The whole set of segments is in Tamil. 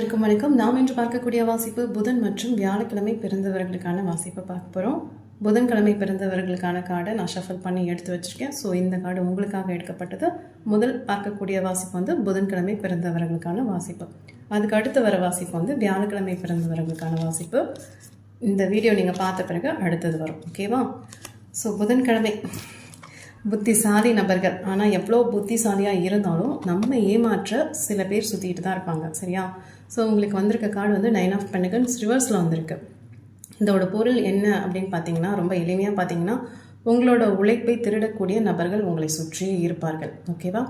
இருக்கும் வணக்கம் நாம் இன்று பார்க்கக்கூடிய வாசிப்பு புதன் மற்றும் வியாழக்கிழமை பிறந்தவர்களுக்கான வாசிப்பை பார்க்க போகிறோம் புதன்கிழமை பிறந்தவர்களுக்கான கார்டை நான் ஷஃபல் பண்ணி எடுத்து வச்சுருக்கேன். ஸோ இந்த கார்டு உங்களுக்காக எடுக்கப்பட்டது. முதல் பார்க்கக்கூடிய வாசிப்பு வந்து புதன்கிழமை பிறந்தவர்களுக்கான வாசிப்பு. அதுக்கு அடுத்து வர வாசிப்பு வந்து வியாழக்கிழமை பிறந்தவர்களுக்கான வாசிப்பு. இந்த வீடியோ நீங்கள் பார்த்த பிறகு அடுத்தது வரும். ஓகேவா ஸோ புதன்கிழமை. புத்திசாலி நபர்கள். ஆனால் எவ்வளோ புத்திசாலியாக இருந்தாலும் நம்ம ஏமாற்ற சில பேர் சுற்றிட்டு தான் இருப்பாங்க. சரியா? ஸோ உங்களுக்கு வந்திருக்க கார்டு வந்து நைன் ஆஃப் பெண்டகன்ஸ் ரிவர்ஸில் வந்திருக்கு. இதோட பொருள் என்ன அப்படின்னு பார்த்தீங்கன்னா ரொம்ப எளிமையாக பார்த்தீங்கன்னா உங்களோட உழைப்பை திருடக்கூடிய நபர்கள் உங்களை சுற்றி இருப்பார்கள். ஓகேவா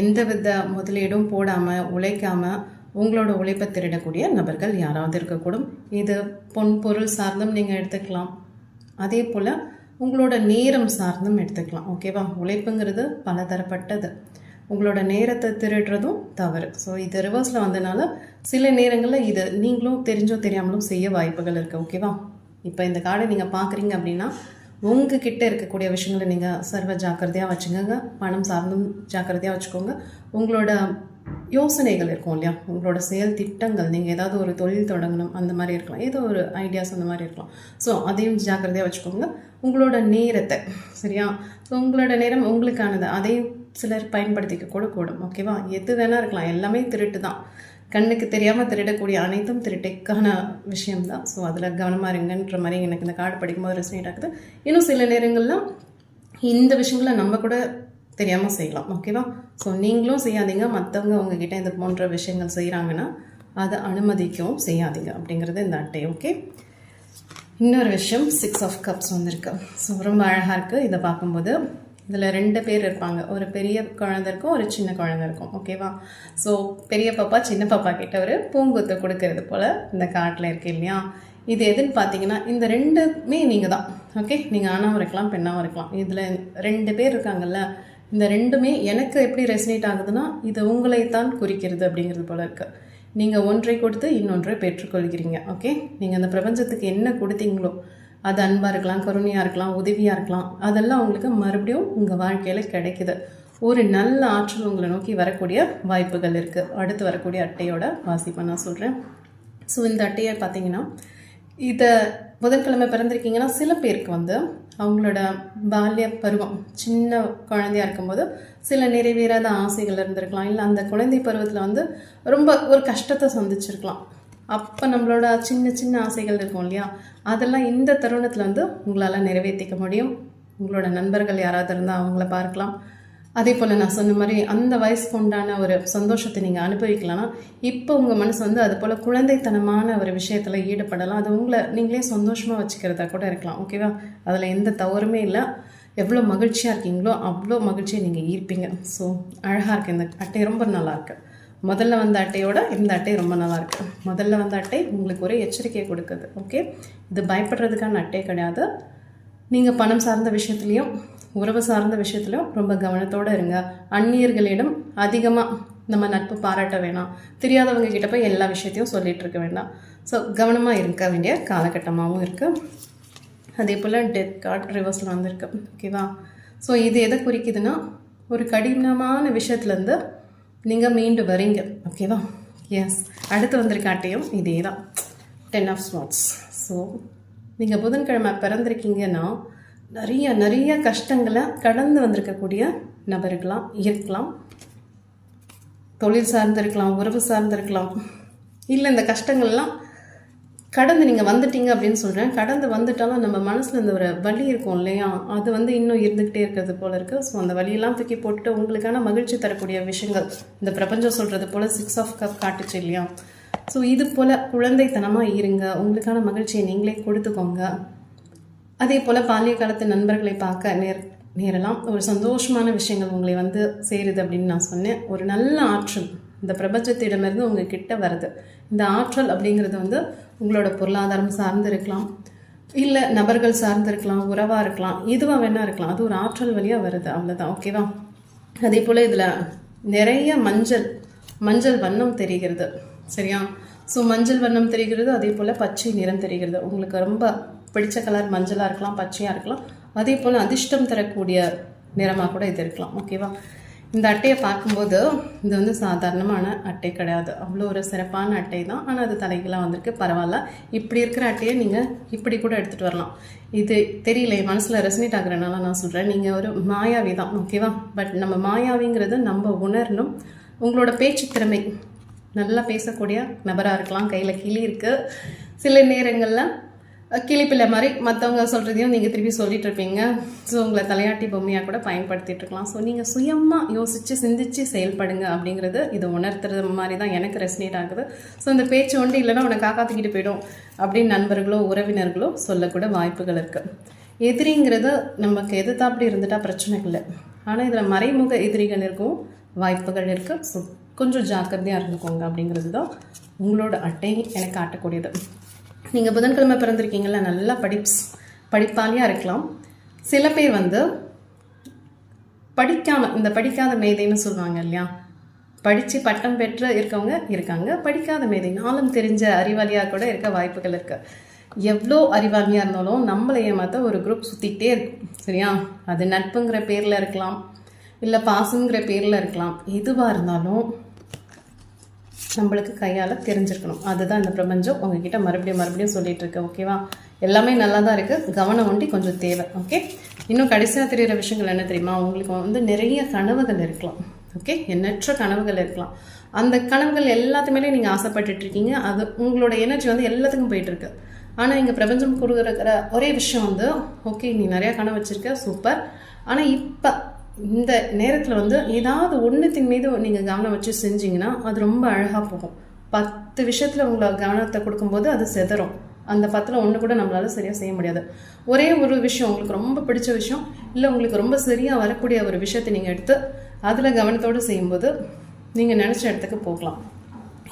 எந்தவித முதலீடும் போடாமல் உழைக்காமல் உங்களோட உழைப்பை திருடக்கூடிய நபர்கள் யாராவது இருக்கக்கூடும். இது பொன் பொருள் சார்ந்தும் நீங்கள் எடுத்துக்கலாம். அதே போல் உங்களோட நேரம் சார்ந்தும் எடுத்துக்கலாம். ஓகேவா உழைப்புங்கிறது பலதரப்பட்டது. உங்களோட நேரத்தை திருடுறதும் தவறு. ஸோ இது ரிவர்ஸில் வந்தனால சில நேரங்களில் இதை நீங்களும் தெரிஞ்சோ தெரியாமலும் செய்ய வாய்ப்புகள் இருக்குது ஓகேவா இப்போ இந்த கார்டை நீங்கள் பார்க்குறீங்க அப்படின்னா உங்ககிட்ட இருக்கக்கூடிய விஷயங்களை நீங்கள் சர்வ ஜாக்கிரதையாக வச்சுக்கோங்க. பணம் சார்ந்தும் ஜாக்கிரதையாக வச்சுக்கோங்க. உங்களோட யோசனைகள் இருக்கும் இல்லையா? உங்களோட செயல் திட்டங்கள் நீங்கள் ஏதாவது ஒரு தொழில் தொடங்கணும் அந்த மாதிரி இருக்கலாம். ஏதோ ஒரு ஐடியாஸ் அந்த மாதிரி இருக்கலாம். ஸோ அதையும் ஜாக்கிரதையாக வச்சுக்கோங்க. உங்களோட நேரத்தை சரியா? ஸோ உங்களோட நேரம் உங்களுக்கானது. அதையும் சிலர் பயன்படுத்திக்க கூட கூடும் ஓகேவா எது வேணால் இருக்கலாம். எல்லாமே திருட்டு தான் கண்ணுக்கு தெரியாமல் திருடக்கூடிய அனைத்தும் திருட்டுக்கான விஷயம்தான். ஸோ அதில் கவனமாக இருங்கன்ற மாதிரி எனக்கு இந்த கார்டு படிக்கும்போது ரெசனேட் ஆகுது. இன்னும் சில நேரங்கள்லாம் இந்த விஷயங்களை நம்ம கூட தெரியாமல் செய்யலாம் ஓகேவா ஸோ நீங்களும் செய்யாதீங்க. மற்றவங்க உங்ககிட்ட இந்த போன்ற விஷயங்கள் செய்கிறாங்கன்னா அதை அனுமதிக்கவும் செய்யாதீங்க அப்படிங்கிறது இந்த அட்டை ஓகே இன்னொரு விஷயம் சிக்ஸ் ஆஃப் கப்ஸ் வந்திருக்கு. ஸோ ரொம்ப அழகாக இருக்குது இதை பார்க்கும்போது இதில் ரெண்டு பேர் இருப்பாங்க. ஒரு பெரிய குழந்தை இருக்கும் ஒரு சின்ன குழந்தை இருக்கும். ஓகேவா ஸோ பெரிய பாப்பா சின்ன பாப்பா கிட்ட ஒரு பூங்குத்தை கொடுக்கறது போல் இந்த காட்டில் இருக்கு இல்லையா? இது எதுன்னு பார்த்தீங்கன்னா இந்த ரெண்டுமே நீங்கள் தான் ஓகே நீங்கள் ஆணாவும் இருக்கலாம் பெண்ணாகவும் இருக்கலாம். இதில் ரெண்டு பேர் இருக்காங்கல்ல? இந்த ரெண்டுமே எனக்கு எப்படி ரெசனேட் ஆகுதுன்னா இது உங்களைத்தான் குறிக்கிறது அப்படிங்கிறது போல இருக்குது நீங்கள் ஒன்றை கொடுத்து இன்னொன்றை பெற்றுக்கொள்கிறீங்க. ஓகே நீங்கள் அந்த பிரபஞ்சத்துக்கு என்ன கொடுத்தீங்களோ அது அன்பாக இருக்கலாம் கருணையாக இருக்கலாம் உதவியாக இருக்கலாம். அதெல்லாம் உங்களுக்கு மறுபடியும் உங்கள் வாழ்க்கையில் கிடைக்குது. ஒரு நல்ல ஆற்றல் உங்களை நோக்கி வரக்கூடிய வாய்ப்புகள் இருக்குது அடுத்து வரக்கூடிய அட்டையோட வாசிப்பை நான் சொல்கிறேன் ஸோ இந்த அட்டையை பார்த்தீங்கன்னா இதை புதன்கிழமை பிறந்திருக்கீங்கன்னா சில பேருக்கு வந்து அவங்களோட பால்ய பருவம் சின்ன குழந்தையா இருக்கும்போது சில நிறைவேறாத ஆசைகள் இருந்திருக்கலாம். இல்லை அந்த குழந்தை பருவத்தில் வந்து ரொம்ப ஒரு கஷ்டத்தை சந்திச்சிருக்கலாம். அப்போ நம்மளோட சின்ன சின்ன ஆசைகள் இருக்கும் இல்லையா? அதெல்லாம் இந்த தருணத்தில் வந்து உங்களால் நிறைவேற்றிக்க முடியும். உங்களோட நண்பர்கள் யாராவது இருந்தால் அவங்கள பார்க்கலாம். அதே போல் நான் சொன்ன மாதிரி அந்த வயசுக்கு உண்டான ஒரு சந்தோஷத்தை நீங்கள் அனுபவிக்கலாம்னா இப்போ உங்கள் மனசு வந்து அது போல் குழந்தைத்தனமான ஒரு விஷயத்தில் ஈடுபடலாம். அது உங்களை நீங்களே சந்தோஷமாக வச்சுக்கிறதா கூட இருக்கலாம். ஓகேவா அதில் எந்த தவறுமே இல்லை. எவ்வளோ மகிழ்ச்சியாக இருக்கீங்களோ அவ்வளோ மகிழ்ச்சியை நீங்கள் ஈர்ப்பீங்க. ஸோ அழகாக இருக்குது இந்த அட்டை ரொம்ப நல்லாயிருக்கு முதல்ல வந்த அட்டையோட இந்த அட்டை ரொம்ப நல்லா இருக்கு. முதல்ல வந்த அட்டை உங்களுக்கு ஒரு எச்சரிக்கையை கொடுக்குது ஓகே இது பயப்படுறதுக்கான அட்டை கிடையாது. நீங்கள் பணம் சார்ந்த விஷயத்துலையும் உறவு சார்ந்த விஷயத்துலையும் ரொம்ப கவனத்தோடு இருங்க. அந்நியர்களிடம் அதிகமாக நம்ம நட்பு பாராட்ட வேணாம். தெரியாதவங்க கிட்ட போய் எல்லா விஷயத்தையும் சொல்லிகிட்டு இருக்க வேண்டாம். ஸோ கவனமாக இருக்க வேண்டிய காலகட்டமாகவும் இருக்குது அதே போல் டெத் கார்ட் ரிவர்ஸில் வந்திருக்கு ஓகேவா ஸோ இது எதை குறிக்குதுன்னா ஒரு கடினமான விஷயத்துலேருந்து நீங்கள் மீண்டு வரீங்க. ஓகேவா எஸ் அடுத்து வந்திருக்காட்டையும் இதே தான் டென் ஆஃப் ஸ்வாட்ஸ் ஸோ நீங்கள் புதன்கிழமை பிறந்திருக்கீங்கன்னா நிறைய நிறைய கஷ்டங்களை கடந்து வந்திருக்கக்கூடிய நபர்களாம் இருக்கலாம். தொழில் சார்ந்திருக்கலாம் உறவு சார்ந்திருக்கலாம். இல்லை இந்த கஷ்டங்கள்லாம் கடந்து நீங்கள் வந்துட்டீங்க அப்படின்னு சொல்கிறேன் கடந்து வந்துட்டாலும் நம்ம மனசில் இந்த ஒரு வலி இருக்கும் இல்லையா? அது வந்து இன்னும் இருந்துக்கிட்டே இருக்கிறது போல இருக்குது ஸோ அந்த வலியெல்லாம் தூக்கி போட்டுட்டு உங்களுக்கான மகிழ்ச்சி தரக்கூடிய விஷயங்கள். இந்த பிரபஞ்சம் சொல்கிறது போல் சிக்ஸ் ஆஃப் கப் காட்டுச்சு இல்லையா? ஸோ இது போல் குழந்தைத்தனமாக இருங்க. உங்களுக்கான மகிழ்ச்சியை நீங்களே கொடுத்துக்கோங்க. அதே போல் பாலிய காலத்து நண்பர்களை பார்க்க நேர் நேரலாம் ஒரு சந்தோஷமான விஷயங்கள் உங்களை வந்து சேருது அப்படின்னு நான் சொன்னேன். ஒரு நல்ல ஆற்றல் இந்த பிரபஞ்சத்திடமிருந்து உங்கள் கிட்ட வருது. இந்த ஆற்றல் அப்படிங்கிறது வந்து உங்களோட பொருளாதாரம் சார்ந்து இருக்கலாம் இல்லை நபர்கள் சார்ந்து இருக்கலாம் உறவாக இருக்கலாம் இதுவாக வேணா இருக்கலாம். அது ஒரு ஆற்றல் வழியாக வருது அவ்வளோதான் ஓகேவா அதே போல் இதில் நிறைய மஞ்சள் மஞ்சள் வண்ணம் தெரிகிறது. சரியா? ஸோ மஞ்சள் வண்ணம் தெரிகிறது அதே போல் பச்சை நிறம் தெரிகிறது. உங்களுக்கு ரொம்ப பிடிச்ச கலர் மஞ்சளாக இருக்கலாம் பச்சையாக இருக்கலாம். அதே போல் அதிர்ஷ்டம் தரக்கூடிய நிறமாக கூட இது இருக்கலாம். ஓகேவா இந்த அட்டையை பார்க்கும்போது இது வந்து சாதாரணமான அட்டை கிடையாது. அவ்வளோ ஒரு சிறப்பான அட்டை தான். ஆனால் அது தலைகளாக வந்திருக்கு. பரவாயில்ல. இப்படி இருக்கிற அட்டையை நீங்கள் இப்படி கூட எடுத்துகிட்டு வரலாம். இது தெரியல. என் மனசில் ரெசனேட் ஆகுறனால நான் சொல்கிறேன் நீங்கள் ஒரு மாயாவி தான் ஓகேவா பட் நம்ம மாயாவிங்கிறது நம்ம உணரணும். உங்களோட பேச்சு திறமை. நல்லா பேசக்கூடிய நபராக இருக்கலாம். கையில் கிளி இருக்குது சில நேரங்களில் கிளிப்பிள்ளை மாதிரி மற்றவங்க சொல்கிறதையும் நீங்கள் திருப்பி சொல்லிட்டு இருப்பீங்க ஸோ உங்களை தலையாட்டி பொம்மையாக கூட பயன்படுத்திகிட்டு இருக்கலாம் ஸோ நீங்கள் சுயமாக யோசித்து சிந்தித்து செயல்படுங்க அப்படிங்கிறது இது உணர்த்துறது மாதிரி தான் எனக்கு ரெசனேட் ஆகுது. ஸோ இந்த பேச்சு ஒன்று இல்லைன்னா உன்னை காக்காத்திக்கிட்டு போயிடும் அப்படின்னு நண்பர்களோ உறவினர்களோ சொல்லக்கூட வாய்ப்புகள் இருக்குது எதிரிங்கிறது நமக்கு எதிர்த்தாப்படி இருந்துட்டால் பிரச்சனை இல்லை. ஆனால் இதில் மறைமுக எதிரிகள் இருக்கும் வாய்ப்புகள் இருக்குது ஸோ கொஞ்சம் ஜாக்கிரதையாக இருந்துக்கோங்க அப்படிங்கிறது தான் உங்களோட அட்டை. எனக்கு காட்டக்கூடியது. நீங்கள் புதன்கிழமை பிறந்திருக்கீங்கள நல்லா படிப்ஸ் படிப்பாளியாக இருக்கலாம். சில பேர் வந்து படிக்காமல் இந்த படிக்காத மேதைன்னு சொல்லுவாங்க இல்லையா? படித்து பட்டம் பெற்று இருக்கவங்க இருக்காங்க படிக்காத மேதை. நாளும் தெரிஞ்ச அறிவாளியாக கூட இருக்க வாய்ப்புகள் இருக்குது எவ்வளோ அறிவாளியாக இருந்தாலும் நம்மளை ஏமாற்ற ஒரு குரூப் சுற்றிக்கிட்டே இருக்கும் சரியா? அது நட்புங்கிற பேரில் இருக்கலாம் இல்லை பாசங்கிற பேரில் இருக்கலாம். எதுவாக இருந்தாலும் நம்மளுக்கு கையால் தெரிஞ்சிருக்கணும். அதுதான் இந்த பிரபஞ்சம். உங்ககிட்ட மறுபடியும் மறுபடியும் சொல்லிட்டு இருக்கு. ஓகேவா எல்லாமே நல்லா தான் இருக்குது கவனம் ஒண்டி கொஞ்சம் தேவை. ஓகே இன்னும் கடைசியாக தெரிகிற விஷயங்கள் என்ன தெரியுமா? உங்களுக்கு வந்து நிறைய கனவுகள் இருக்கலாம். ஓகே எண்ணற்ற கனவுகள் இருக்கலாம். அந்த கனவுகள் எல்லாத்துமேலேயும் நீங்கள் ஆசைப்பட்டுட்டு இருக்கீங்க. அது உங்களோட எனர்ஜி வந்து எல்லாத்துக்கும் போயிட்டு இருக்கு. ஆனால் இங்கே பிரபஞ்சம் கொடுக்குற ஒரே விஷயம் வந்து ஓகே நீ நிறையா கனவு வச்சுருக்க. சூப்பர் ஆனால் இப்போ இந்த நேரத்தில் வந்து ஏதாவது ஒன்றுத்தின் மீது நீங்கள் கவனம் வச்சு செஞ்சீங்கன்னா அது ரொம்ப அழகாக போகும். பத்து விஷயத்தில் உங்களை கவனத்தை கொடுக்கும்போது அது செதறும். அந்த பத்தில் ஒன்று கூட நம்மளால் சரியாக செய்ய முடியாது. ஒரே ஒரு விஷயம் உங்களுக்கு ரொம்ப பிடிச்ச விஷயம் இல்லை உங்களுக்கு ரொம்ப சரியாக வரக்கூடிய ஒரு விஷயத்தை நீங்கள் எடுத்து அதில் கவனத்தோடு செய்யும்போது நீங்கள் நினச்ச இடத்துக்கு போகலாம்.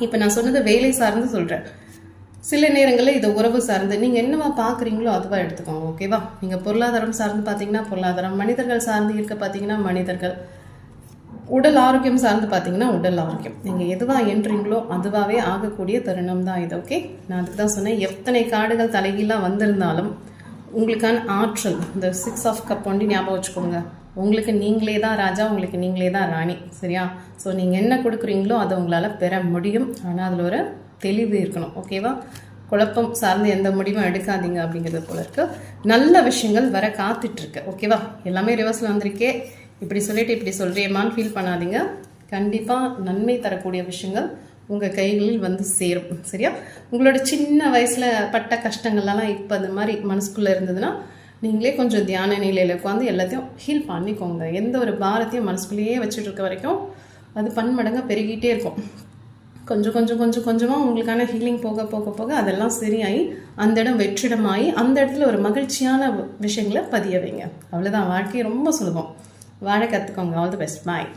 இப்போ நான் சொன்னது வேலை சார்ந்து சொல்கிறேன் சில நேரங்களில் இதை உறவு சார்ந்து நீங்கள் என்னவா பார்க்குறீங்களோ அதுவாக எடுத்துக்கோங்க ஓகேவா நீங்கள் பொருளாதாரம் சார்ந்து பார்த்தீங்கன்னா பொருளாதாரம் மனிதர்கள் சார்ந்து இருக்க பார்த்தீங்கன்னா மனிதர்கள். உடல் ஆரோக்கியம் சார்ந்து பார்த்தீங்கன்னா உடல் ஆரோக்கியம். நீங்கள் எதுவாக என்றீங்களோ அதுவாகவே ஆகக்கூடிய தருணம் தான் இது ஓகே நான் அதுக்கு தான் சொன்னேன் எத்தனை காடுகள் தலைகீழாக வந்திருந்தாலும் உங்களுக்கான ஆற்றல் இந்த சிக்ஸ் ஆஃப் கப் ஒண்டி ஞாபகம் வச்சுக்கோங்க. உங்களுக்கு நீங்களே தான் ராஜா உங்களுக்கு நீங்களே தான் ராணி சரியா? ஸோ நீங்கள் என்ன கொடுக்குறீங்களோ அதை உங்களால் பெற முடியும். ஆனால் அதில் ஒரு தெளிவு இருக்கணும் ஓகேவா குழப்பம் சார்ந்து எந்த முடிவும் எடுக்காதீங்க அப்படிங்கிறது போல இருக்கு. நல்ல விஷயங்கள் வர காத்துட்ருக்கு ஓகேவா எல்லாமே ரிவர்ஸில் வந்திருக்கே. இப்படி சொல்லிட்டு இப்படி சொல்றியேமான்னு ஃபீல் பண்ணாதீங்க. கண்டிப்பாக நன்மை தரக்கூடிய விஷயங்கள் உங்கள் கைகளில் வந்து சேரும் சரியா? உங்களோட சின்ன வயசில் பட்ட கஷ்டங்கள்லாம் இப்போ அந்த மாதிரி மனசுக்குள்ளே இருந்ததுன்னா நீங்களே கொஞ்சம் தியான நிலையில் உட்காந்து எல்லாத்தையும் ஹீல் பண்ணிக்கோங்க. எந்த ஒரு பாரத்தையும் மனசுக்குள்ளேயே வச்சுட்டு இருக்க வரைக்கும் அது பன்மடங்காக பெருகிட்டே இருக்கும். கொஞ்சம் கொஞ்சம் கொஞ்சம் கொஞ்சமாக உங்களுக்கான ஹீலிங் போக போக போக அதெல்லாம் சரியாகி அந்த இடம் வெற்றிடமாகி அந்த இடத்துல ஒரு மகிழ்ச்சியான விஷயங்களை பதிய வைங்க. அவ்வளோதான் வாழ்க்கையை ரொம்ப சுலபம். வாழ கற்றுக்கோங்க ஆல் தி பெஸ்ட் பாய்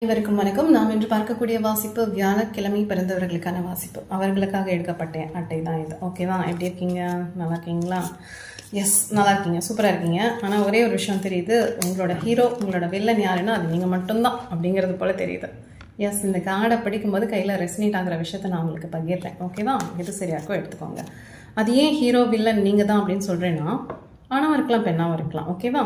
அனைவருக்கும் வணக்கம். நாம் இன்று பார்க்கக்கூடிய வாசிப்பு வியாழக்கிழமை பிறந்தவர்களுக்கான வாசிப்பு. அவர்களுக்காக எடுக்கப்பட்ட அட்டை தான் இது ஓகேவா எப்படி இருக்கீங்க? நல்லா இருக்கீங்களா? எஸ் நல்லா இருக்கீங்க சூப்பராக இருக்கீங்க ஆனால் ஒரே ஒரு விஷயம் தெரியுது. உங்களோட ஹீரோ உங்களோட வில்லன் யாருன்னா அது நீங்கள் மட்டும்தான் அப்படிங்கிறது போல தெரியுது. எஸ் இந்த கார்டை படிக்கும்போது கையில் ரெசினேட் ஆகிற விஷயத்த நான் உங்களுக்கு பகிர்றேன். ஓகேவா எது சரியாக்கோ எடுத்துக்கோங்க. அது ஏன் ஹீரோ வில்லன் நீங்கள் தான் அப்படின்னு சொல்கிறேன்னா ஆணாவும் இருக்கலாம் பெண்ணாவும் இருக்கலாம். ஓகேவா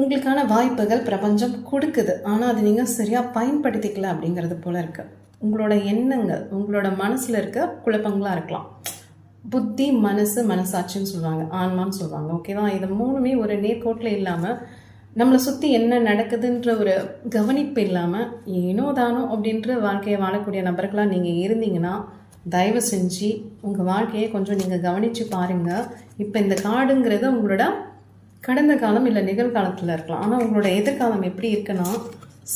உங்களுக்கான வாய்ப்புகள் பிரபஞ்சம் கொடுக்குது. ஆனால் அது நீங்கள் சரியாக பயன்படுத்திக்கல அப்படிங்கிறது போல் இருக்குது உங்களோட எண்ணங்கள் உங்களோட மனசில் இருக்க குழப்பங்களாக இருக்கலாம். புத்தி மனசு மனசாட்சின்னு சொல்லுவாங்க. ஆன்மான்னு சொல்லுவாங்க. ஓகேவா இது மூணுமே ஒரு நேர்கோட்டில் இல்லாமல் நம்மளை சுற்றி என்ன நடக்குதுன்ற ஒரு கவனிப்பு இல்லாமல் ஏனோ தானோ அப்படின்ற வாழ்க்கையை வாழக்கூடிய நபர்களாக நீங்கள் இருந்தீங்கன்னா தயவு செஞ்சு உங்கள் வாழ்க்கையை கொஞ்சம் நீங்கள் கவனித்து பாருங்கள் இப்போ இந்த காடுங்கிறது உங்களோட கடந்த காலம் இல்லை நிகழ்காலத்தில் இருக்கலாம். ஆனால் உங்களோட எதிர்காலம் எப்படி இருக்குன்னா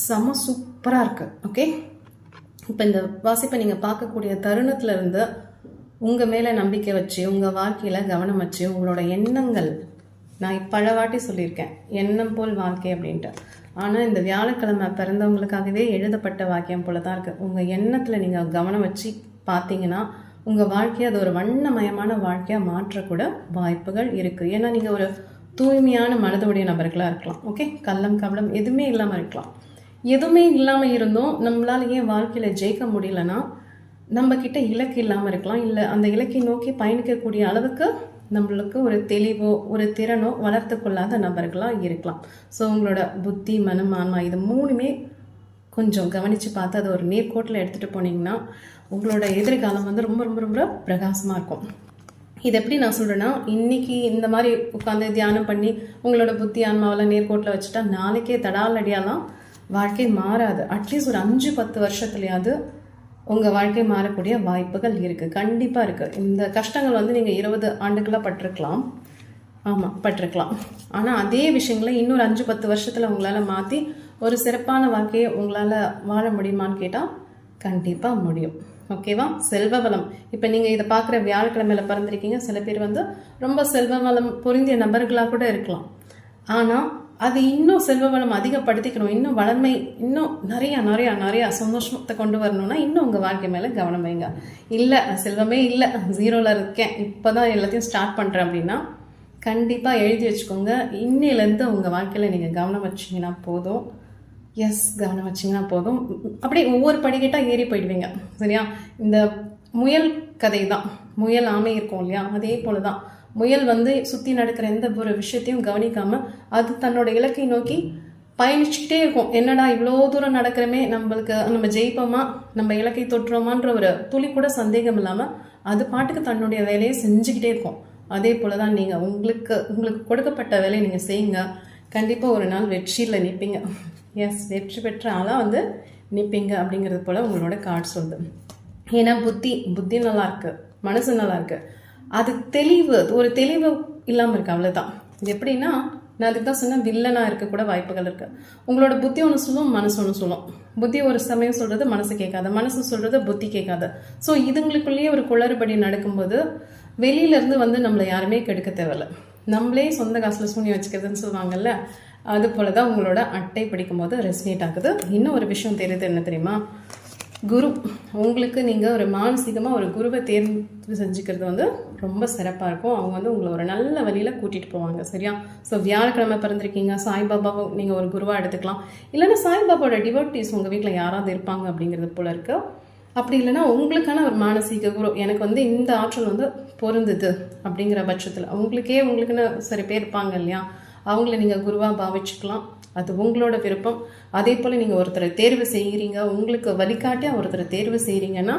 செம சூப்பராக இருக்குது ஓகே இப்போ இந்த வாசிப்பை நீங்கள் பார்க்கக்கூடிய தருணத்தில் இருந்து உங்கள் மேலே நம்பிக்கை வச்சு உங்கள் வாழ்க்கையில் கவனம் வச்சு உங்களோட எண்ணங்கள் நான் பல வாட்டி சொல்லியிருக்கேன். எண்ணம் போல் வாழ்க்கை அப்படின்ட்டு. ஆனால் இந்த வியாழக்கிழமை பிறந்தவங்களுக்காகவே எழுதப்பட்ட வாக்கியம் போல தான் இருக்குது உங்கள் எண்ணத்தில் நீங்கள் கவனம் வச்சு பார்த்தீங்கன்னா உங்கள் வாழ்க்கையை அது ஒரு வண்ணமயமான வாழ்க்கையாக மாற்றக்கூட வாய்ப்புகள் இருக்குது ஏன்னா நீங்கள் ஒரு தூய்மையான மனதுடைய நபர்களாக இருக்கலாம். ஓகே கள்ளம் கவலம் எதுவுமே இல்லாமல் இருக்கலாம். எதுவுமே இல்லாமல் இருந்தும் நம்மளால ஏன் வாழ்க்கையில் ஜெயிக்க முடியலன்னா நம்ம கிட்ட இலக்கு இல்லாமல் இருக்கலாம். இல்லை அந்த இலக்கை நோக்கி பயணிக்கக்கூடிய அளவுக்கு நம்மளுக்கு ஒரு தெளிவோ ஒரு திறனோ வளர்த்து கொள்ளாத நபர்களாக இருக்கலாம். ஸோ உங்களோட புத்தி மனம் ஆன்மா இது மூணுமே கொஞ்சம் கவனித்து பார்த்து அதை ஒரு நேர்கோட்டில் எடுத்துகிட்டு போனீங்கன்னா உங்களோட எதிர்காலம் வந்து ரொம்ப ரொம்ப ரொம்ப பிரகாசமாக இருக்கும். இது எப்படி நான் சொல்கிறேன்னா இன்னைக்கு இந்த மாதிரி உட்காந்து தியானம் பண்ணி உங்களோட புத்தி ஆன்மாவெல்லாம் நேர்கோட்டில் வச்சுட்டா நாளைக்கே தடால் அடியாலாம் வாழ்க்கை மாறாது. அட்லீஸ்ட் ஒரு அஞ்சு பத்து வருஷத்துலையாவது உங்கள் வாழ்க்கை மாறக்கூடிய வாய்ப்புகள் இருக்குது கண்டிப்பாக இருக்குது இந்த கஷ்டங்கள் வந்து நீங்கள் இருபது ஆண்டுகளாக பட்டிருக்கலாம். ஆமாம் பட்டிருக்கலாம். ஆனால் அதே விஷயங்களை இன்னொரு அஞ்சு பத்து வருஷத்தில் உங்களால் மாற்றி ஒரு சிறப்பான வாழ்க்கையை உங்களால் வாழ முடியுமான்னு கேட்டால் கண்டிப்பாக முடியும். ஓகேவா செல்வ வளம் இப்போ நீங்கள் இதை பார்க்குற வியாழக்கிழமையில் பிறந்திருக்கீங்க. சில பேர் வந்து ரொம்ப செல்வ வளம் பொருந்திய நபர்களாக கூட இருக்கலாம். ஆனால் அது இன்னும் செல்வ வளம் அதிகப்படுத்திக்கணும். இன்னும் வளமை இன்னும் நிறையா நிறையா நிறையா சந்தோஷத்தை கொண்டு வரணும்னா இன்னும் உங்கள் வாழ்க்கை மேலே கவனம் வைங்க. இல்லை செல்வமே இல்லை ஜீரோவில் இருக்கேன். இப்போ தான் எல்லாத்தையும் ஸ்டார்ட் பண்ணுறேன் அப்படின்னா கண்டிப்பாக எழுதி வச்சுக்கோங்க. இன்னையிலேருந்து உங்கள் வாழ்க்கையில் நீங்கள் கவனம் வச்சிங்கன்னா போதும். எஸ் கவனம் வச்சிங்கன்னா போதும். அப்படியே ஒவ்வொரு படிக்கட்டாக ஏறி போயிடுவீங்க. சரியா? இந்த முயல் கதை தான் முயல் ஆமை இருக்கும் இல்லையா? அதே போல தான் முயல் வந்து சுற்றி நடக்கிற எந்த ஒரு விஷயத்தையும் கவனிக்காமல் அது தன்னோட இலக்கை நோக்கி பயணிச்சுக்கிட்டே இருக்கும். என்னடா இவ்வளோ தூரம் நடக்கிறமே நம்மளுக்கு நம்ம ஜெயிப்போமா நம்ம இலக்கை தொற்றுறோமான்ற ஒரு துளி கூட சந்தேகம் இல்லாமல் அது பாட்டுக்கு தன்னுடைய வேலையை செஞ்சுக்கிட்டே இருக்கும். அதே போல தான் நீங்கள் உங்களுக்கு உங்களுக்கு கொடுக்கப்பட்ட வேலையை நீங்கள் செய்யுங்க. கண்டிப்பாக ஒரு நாள் வெற்றியில் நிற்பீங்க எஸ் வெற்றி பெற்ற ஆளாக வந்து நிற்பீங்க அப்படிங்கிறது போல் உங்களோட கார்டு சொல்லுது ஏன்னா புத்தி புத்தி நல்லா இருக்குது மனசு நல்லா இருக்குது அது தெளிவு ஒரு தெளிவு இல்லாமல் இருக்கு அவ்வளோதான் இது எப்படின்னா நான் அதுக்கு தான் சொன்னேன் வில்லனாக இருக்கக்கூட வாய்ப்புகள் இருக்கு. உங்களோட புத்தி ஒன்று சொல்லும் மனசு ஒன்று சொல்லும். புத்தி ஒரு சமயம் சொல்றது மனசு கேட்காது. மனசு சொல்றது புத்தி கேட்காது. ஸோ இதுங்களுக்குள்ளேயே ஒரு குளறுபடி நடக்கும்போது வெளியிலேருந்து வந்து நம்மளை யாருமே கெடுக்க தேவையில்ல. நம்மளே சொந்த காசில் சூனியம் வச்சுக்கிறதுன்னு சொல்லுவாங்கல்ல அது போல தான் உங்களோட அட்டை பிடிக்கும் போது ரெசினேட் ஆகுது. இன்னும் ஒரு விஷயம் தெரியுது என்ன தெரியுமா? குரு உங்களுக்கு நீங்கள் ஒரு மானசீகமாக ஒரு குருவை தேர்வு செஞ்சுக்கிறது வந்து ரொம்ப சிறப்பாக இருக்கும். அவங்க வந்து உங்களை ஒரு நல்ல வழியில் கூட்டிகிட்டு போவாங்க சரியா? ஸோ வியாழக்கிழமை பிறந்திருக்கீங்க சாய்பாபாவை நீங்கள் ஒரு குருவாக எடுத்துக்கலாம். இல்லைன்னா சாய்பாபாவோட டிவோட்டிஸ் உங்கள் வீட்டில் யாராவது இருப்பாங்க அப்படிங்கிறது போல் இருக்குது அப்படி இல்லைன்னா உங்களுக்கான ஒரு மானசீக குரு எனக்கு வந்து இந்த ஆற்றல் வந்து பொருந்துது அப்படிங்கிற பட்சத்தில் உங்களுக்கே உங்களுக்குன்னு சரி பேர் இருப்பாங்க இல்லையா? அவங்கள நீங்கள் குருவாக பாவிச்சுக்கலாம். அது உங்களோட விருப்பம். அதே போல் நீங்கள் ஒருத்தரை தேர்வு செய்கிறீங்க உங்களுக்கு வழிகாட்டியாக ஒருத்தரை தேர்வு செய்கிறீங்கன்னா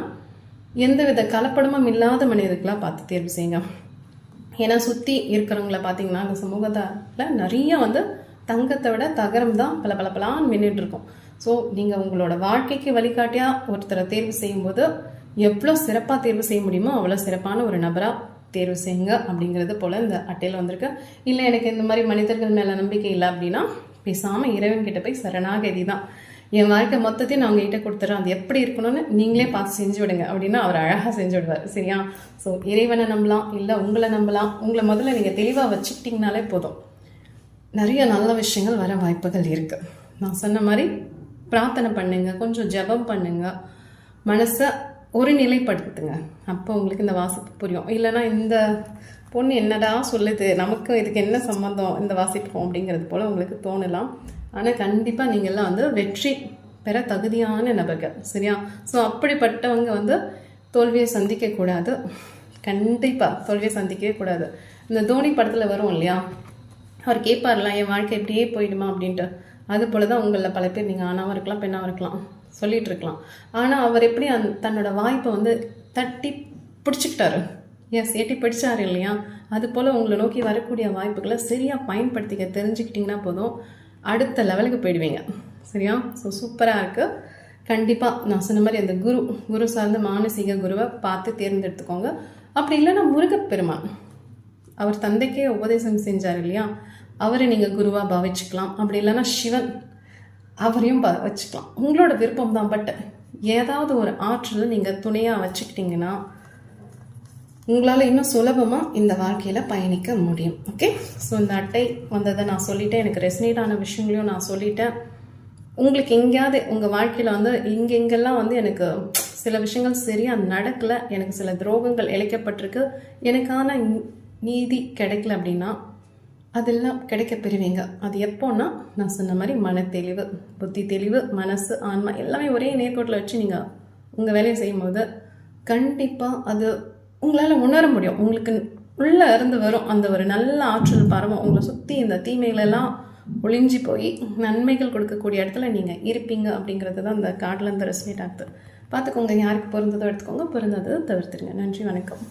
எந்தவித கலப்படமும் இல்லாத மனிதர்களாக பார்த்து தேர்வு செய்யுங்க. ஏன்னா சுற்றி இருக்கிறவங்கள பார்த்தீங்கன்னா அந்த சமூகத்தில் நிறைய வந்து தங்கத்தை விட தகரம் தான் பல பல பலான்னு மின்னுட்டு இருக்கும். ஸோ நீங்கள் உங்களோட வாழ்க்கைக்கு வழிகாட்டியாக ஒருத்தரை தேர்வு செய்யும்போது எவ்வளோ சிறப்பாக தேர்வு செய்ய முடியுமோ அவ்வளோ சிறப்பான ஒரு நபராக தேர்வு செய்யுங்க அப்படிங்கிறது போல் இந்த அட்டையில் வந்திருக்கு. இல்லை எனக்கு இந்த மாதிரி மனிதர்கள் மேலே நம்பிக்கை இல்லை அப்படின்னா பேசாமல் இறைவன்கிட்ட போய் சரணாகதி தான் என் வாழ்க்கை மொத்தத்தையும் நான் உங்ககிட்ட கொடுத்துறேன். அது எப்படி இருக்கணும்னு நீங்களே பார்த்து செஞ்சு விடுங்க அப்படின்னா அவர் அழகாக செஞ்சு விடுவார். சரியா? ஸோ இறைவனை நம்பலாம் இல்லை உங்களை நம்பலாம் உங்களை முதல்ல நீங்கள் தெளிவாக வச்சுக்கிட்டிங்கனாலே போதும். நிறைய நல்ல விஷயங்கள் வர வாய்ப்புகள் இருக்குது நான் சொன்ன மாதிரி பிரார்த்தனை பண்ணுங்கள் கொஞ்சம் ஜெபம் பண்ணுங்கள் மனசை ஒரு நிலைப்படுத்துங்க. அப்போ உங்களுக்கு இந்த வாசிப்பு புரியும். இல்லைன்னா இந்த பொண்ணு என்னடா சொல்லுது? நமக்கு இதுக்கு என்ன சம்மந்தம் இந்த வாசிப்போம் அப்படிங்கிறது போல் உங்களுக்கு தோணலாம். ஆனால் கண்டிப்பாக நீங்கள்லாம் வந்து வெற்றி பெற தகுதியான நபர்கள். சரியா? ஸோ அப்படிப்பட்டவங்க வந்து தோல்வியை சந்திக்கக்கூடாது கண்டிப்பாக தோல்வியை சந்திக்கவே கூடாது. இந்த தோனி படத்தில் வரும் இல்லையா? அவர் கேட்பார்லாம் என் வாழ்க்கை இப்படியே போயிடுமா? அப்படின்ட்டு. அது போல தான் உங்களில் பல பேர் நீங்கள் ஆணாவும் இருக்கலாம் பெண்ணாகவும் இருக்கலாம் சொல்லிகிட்டு இருக்கலாம். ஆனால் அவர் எப்படி அந் தன்னோட வாய்ப்பை வந்து தட்டி பிடிச்சிக்கிட்டாரு. எஸ் எட்டி பிடிச்சாரு இல்லையா? அது போல் உங்களை நோக்கி வரக்கூடிய வாய்ப்புகளை சரியாக பயன்படுத்திக்க தெரிஞ்சுக்கிட்டிங்கன்னா போதும். அடுத்த லெவலுக்கு போயிடுவீங்க. சரியா? ஸோ சூப்பராக இருக்குது கண்டிப்பாக நான் சொன்ன மாதிரி அந்த குரு குரு சார்ந்த மானசீக குருவை பார்த்து தேர்ந்தெடுத்துக்கோங்க. அப்படி இல்லைன்னா முருகப்பெருமான் அவர் தந்தைக்கே உபதேசம் செஞ்சார் இல்லையா? அவரை நீங்கள் குருவாக பாவிச்சுக்கலாம். அப்படி இல்லைன்னா சிவன் அவரையும் ப வச்சுக்கலாம். உங்களோட விருப்பம் தான் பட் ஏதாவது ஒரு ஆற்றலை நீங்கள் துணையாக வச்சுக்கிட்டிங்கன்னா உங்களால் இன்னும் சுலபமாக இந்த வாழ்க்கையில் பயணிக்க முடியும். ஓகே ஸோ இந்த அட்டை வந்ததை நான் சொல்லிட்டேன். எனக்கு ரெசனேட் ஆன விஷயங்களையும் நான் சொல்லிட்டேன். உங்களுக்கு எங்கேயாவது உங்கள் வாழ்க்கையில் வந்து இங்கெங்கெல்லாம் வந்து எனக்கு சில விஷயங்கள் சரியாக நடக்கலை. எனக்கு சில துரோகங்கள் இழைக்கப்பட்டிருக்கு. எனக்கான நீதி கிடைக்கல அப்படின்னா அதெல்லாம் கிடைக்க பெறுவீங்க. அது எப்போன்னா நான் சொன்ன மாதிரி மன தெளிவு புத்தி தெளிவு மனசு ஆன்மா எல்லாமே ஒரே நேர்கோட்டில் வச்சு நீங்கள் உங்கள் வேலையை செய்யும்போது கண்டிப்பாக அது உங்களால் உணர முடியும். உங்களுக்கு உள்ளே இருந்து வரும் அந்த ஒரு நல்ல ஆற்றல் பரவும் உங்களை சுற்றி இந்த தீமைகளெல்லாம் ஒளிஞ்சு போய் நன்மைகள் கொடுக்கக்கூடிய இடத்துல நீங்கள் இருப்பீங்க அப்படிங்கிறது தான் அந்த காட்டில் இருந்து ரெஸ்னேட் ஆகுது பார்த்துக்கோங்க யாருக்கு பொருந்ததோ எடுத்துக்கோங்க பிறந்ததை தவிர்த்துருங்க. நன்றி வணக்கம்.